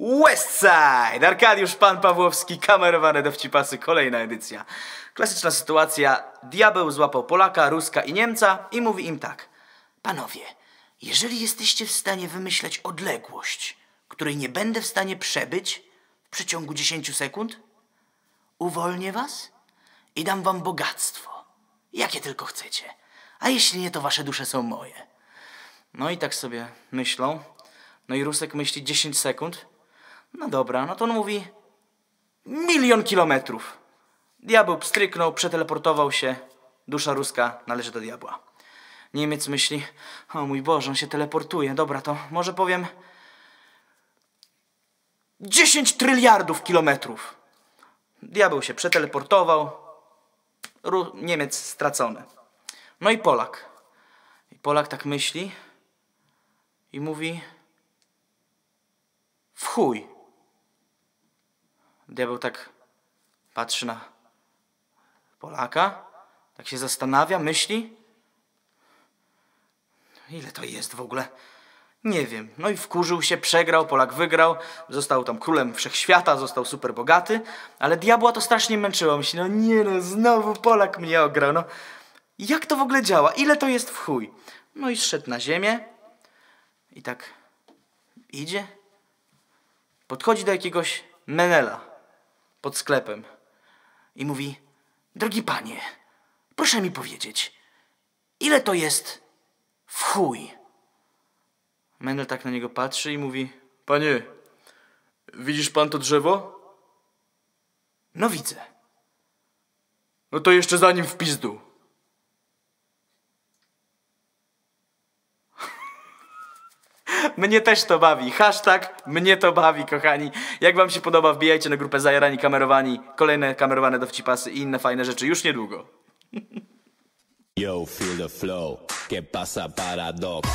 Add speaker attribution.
Speaker 1: Westside! Arkadiusz Pan Pawłowski, kamerowane dowcipasy, kolejna edycja. Klasyczna sytuacja. Diabeł złapał Polaka, Ruska i Niemca i mówi im tak. Panowie, jeżeli jesteście w stanie wymyśleć odległość, której nie będę w stanie przebyć w przeciągu 10 sekund, uwolnię was i dam wam bogactwo, jakie tylko chcecie. A jeśli nie, to wasze dusze są moje. No i tak sobie myślą. No i Rusek myśli 10 sekund. No dobra, no to on mówi milion kilometrów. Diabeł pstryknął, przeteleportował się. Dusza ruska należy do diabła. Niemiec myśli, o mój Boże, on się teleportuje. Dobra, to może powiem 10 tryliardów kilometrów. Diabeł się przeteleportował. Ru Niemiec stracony. No i Polak. I Polak tak myśli i mówi w chuj. Diabeł tak patrzy na Polaka, tak się zastanawia, myśli. Ile to jest w ogóle? Nie wiem. No i wkurzył się, przegrał, Polak wygrał, został tam królem wszechświata, został super bogaty, ale diabła to strasznie męczyło. Myśli, no nie no, znowu Polak mnie ograł, no. Jak to w ogóle działa? Ile to jest w chuj? No i zszedł na ziemię i tak idzie, podchodzi do jakiegoś menela pod sklepem i mówi, drogi panie, proszę mi powiedzieć, ile to jest w chuj? Menel tak na niego patrzy i mówi, panie, widzisz pan to drzewo? No widzę. No to jeszcze za nim w pizdu. Mnie też to bawi. Hashtag mnie to bawi, kochani. Jak wam się podoba, wbijajcie na grupę Zajarani Kamerowani. Kolejne kamerowane dowcipasy i inne fajne rzeczy już niedługo.
Speaker 2: Yo, feel the flow. ¿Qué pasa, paradox?